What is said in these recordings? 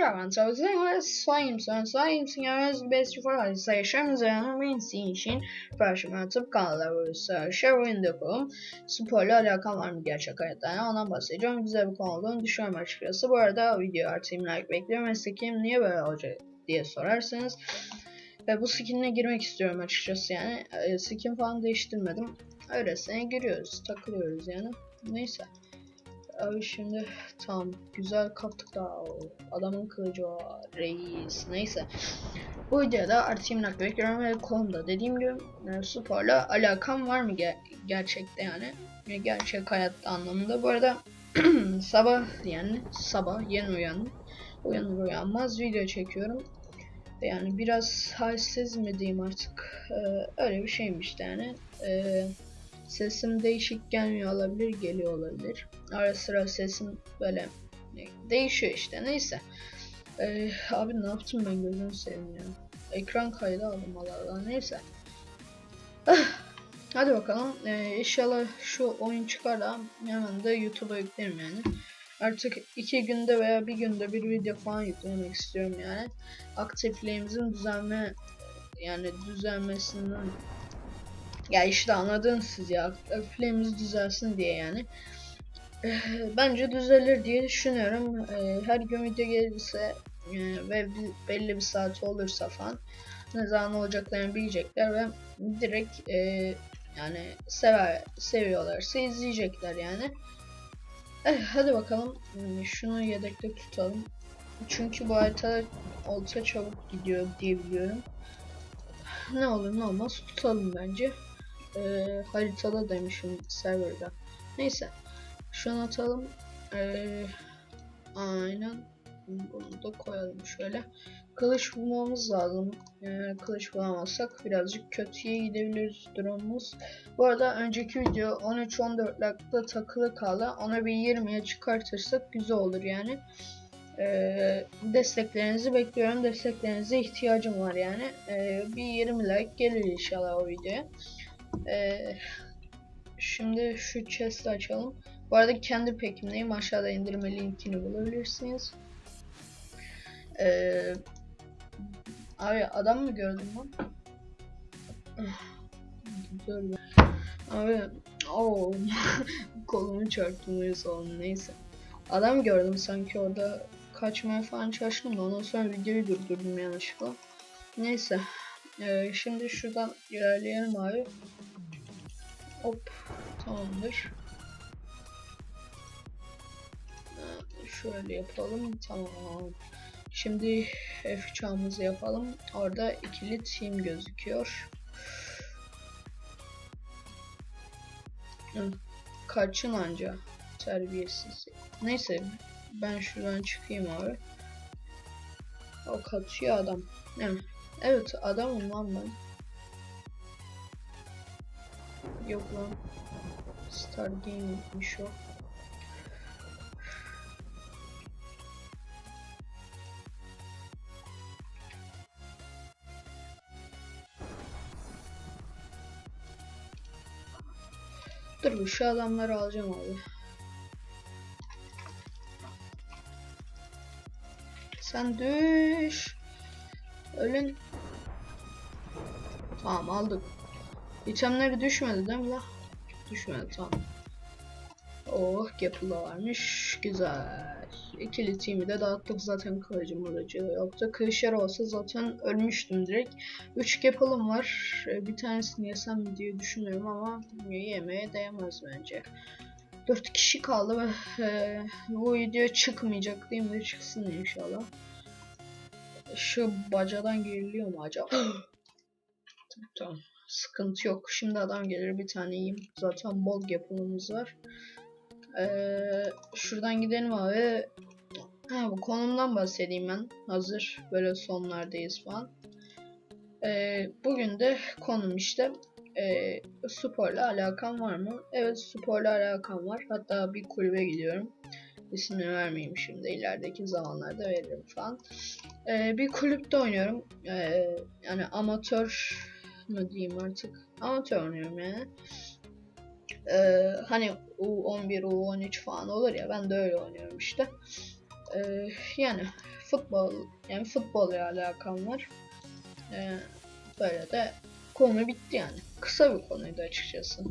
Sherman. So it's like slime son slime singers best for us. Say Sherman's and scene için Freshman tıp kanalları Sherman Dokum sporla alakam var mı gerçek hayatta? Yani ondan bahsedeceğim. Güzel bir konu olduğunu düşünüyorum açıkçası. Bu arada video artık like bekliyorum. Ve skin niye böyle olacak diye sorarsanız. Ve bu skin'e girmek istiyorum açıkçası yani. E, skin falan değiştirmedim. Öylesine giriyoruz, takılıyoruz yani. Neyse. Abi şimdi tam güzel kaptık da adamın kılıcı var reis neyse. Bu videoda nakli bekliyorum ve konumda dediğim gibi e, sporla alakam var mı ge gerçekte yani e, gerçek hayatta anlamında. Bu arada sabah yani sabah yeni uyandım. Uyanır uyanmaz video çekiyorum. Yani biraz halsiz mi diyeyim artık ee, öyle bir şeymiş yani. Ee, sesim değişik gelmiyor olabilir, geliyor olabilir. Ara sıra sesim böyle değişiyor işte neyse. Ee, abi ne yaptım ben gözünü seveyim. Ekran kaydı aldım Allah neyse. Hadi bakalım ee, inşallah şu oyun çıkar da hemen de YouTube'a yüklerim yani. Artık iki günde veya bir günde bir video falan yüklemek istiyorum yani. Aktifliğimizin düzenme yani düzelmesinden ya işte anladınız siz ya aktifliğimiz düzelsin diye yani. Bence düzelir diye düşünüyorum. Her gün video gelirse ve belli bir saat olursa falan ne zaman olacaklarını bilecekler ve direkt yani sever seviyorlarsa izleyecekler yani. Eh, hadi bakalım. Şunu yedekte tutalım. Çünkü bu harita olsa çabuk gidiyor diye biliyorum. Ne olur ne olmaz tutalım bence. Ee, haritada demişim serverda. Neyse. Şunu atalım. Ee, aynen. Bunu da koyalım şöyle. Kılıç bulmamız lazım. Ee, kılıç bulamazsak birazcık kötüye gidebiliriz durumumuz. Bu arada önceki video 13-14 like'da takılı kaldı. Ona bir 20'ye çıkartırsak güzel olur yani. Ee, desteklerinizi bekliyorum. Desteklerinize ihtiyacım var yani. Ee, bir 20 like gelir inşallah o videoya. Ee, şimdi şu chest'i açalım. Bu arada kendi pekimdeyim. Aşağıda indirme linkini bulabilirsiniz. Ee, abi adam mı gördün lan? Güzel. Abi o kolumu çarptım sonra neyse. Adam gördüm sanki orada kaçmaya falan çalıştım da ondan sonra videoyu durdurdum yanlışlıkla. Neyse. Ee, şimdi şuradan ilerleyelim abi. Hop. Tamamdır. Ee, şöyle yapalım. Tamam. Şimdi F3'ımızı yapalım. Orada ikili team gözüküyor. Kaçın anca terbiyesiz. Neyse ben şuradan çıkayım abi. O kaçıyor adam. Evet, evet adamım lan ben. Yok lan. Star Game'miş o. Dur şu adamları alacağım abi. Sen düş. Ölün. Tamam aldık. İtemleri düşmedi değil mi la? Düşmedi tamam. Oh Gapple varmış. Güzel. İkili team'i de dağıttık zaten kılıcım aracı yoktu. Kılıçlar olsa zaten ölmüştüm direkt. 3 Gapple'ım var. E, bir tanesini yesem diye düşünüyorum ama yemeye değmez bence. 4 kişi kaldı ve e, bu video çıkmayacak değil mi? Çıksın inşallah. Şu bacadan giriliyor mu acaba? tamam. Sıkıntı yok. Şimdi adam gelir bir tane yiyeyim. Zaten bol yapımımız var. Ee, şuradan gidelim abi. Ha, bu konumdan bahsedeyim ben. Hazır böyle sonlardayız falan. Ee, bugün de konum işte. Ee, sporla alakam var mı? Evet sporla alakam var. Hatta bir kulübe gidiyorum. İsmini vermeyeyim şimdi. ilerideki zamanlarda veririm falan. Ee, bir kulüpte oynuyorum. Ee, yani amatör mı diyeyim artık. Amatör oynuyorum yani. Ee, hani U11, U13 falan olur ya ben de öyle oynuyorum işte. Ee, yani futbol yani futbolla alakam var. Ee, böyle de konu bitti yani. Kısa bir konuydu açıkçası.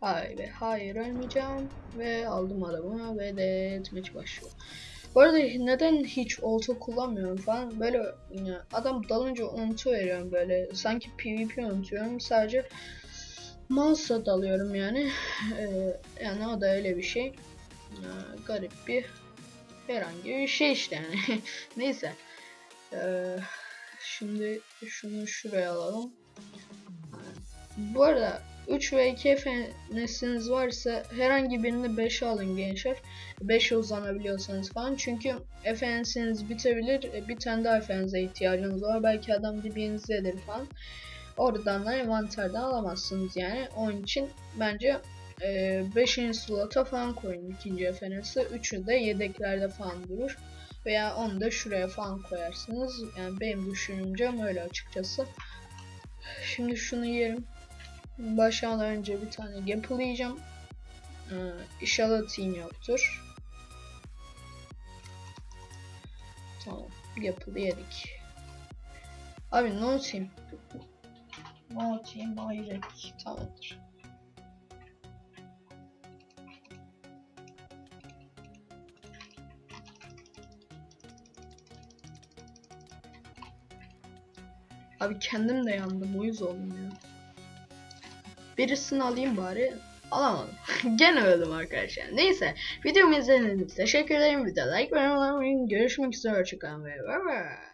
Hayır hayır ölmeyeceğim. Ve aldım adamı ve de maç başlıyor. Bu arada neden hiç olta kullanmıyorum falan? Böyle adam dalınca unutu veriyorum böyle. Sanki PvP unutuyorum. Sadece mouse'a dalıyorum yani. Ee, yani o da öyle bir şey. Ee, garip bir herhangi bir şey işte yani. Neyse. Ee, şimdi şunu şuraya alalım. Bu arada 3 ve 2 efenesiniz varsa herhangi birini 5 alın gençler. 5'e uzanabiliyorsanız falan. Çünkü efenesiniz bitebilir. Bir tane daha efenize ihtiyacınız var. Belki adam dibinizdedir falan. Oradan da envanterden alamazsınız yani. Onun için bence 5. slota falan koyun ikinci efenesi. 3'ü de yedeklerde falan durur. Veya onu da şuraya falan koyarsınız. Yani benim düşüncem öyle açıkçası. Şimdi şunu yerim. Başlamadan önce bir tane yiyeceğim. Ee, inşallah team yoktur. Tamam. Yedik. Abi no team. No team hayret. Tamamdır. Abi kendim de yandım. Uyuz oldum ya. Birisini alayım bari. Alamadım. Gene öldüm arkadaşlar. Neyse. Videomu izlediğiniz için teşekkür ederim. Bir de like ve unutmayın. Görüşmek üzere. Hoşçakalın bye bye.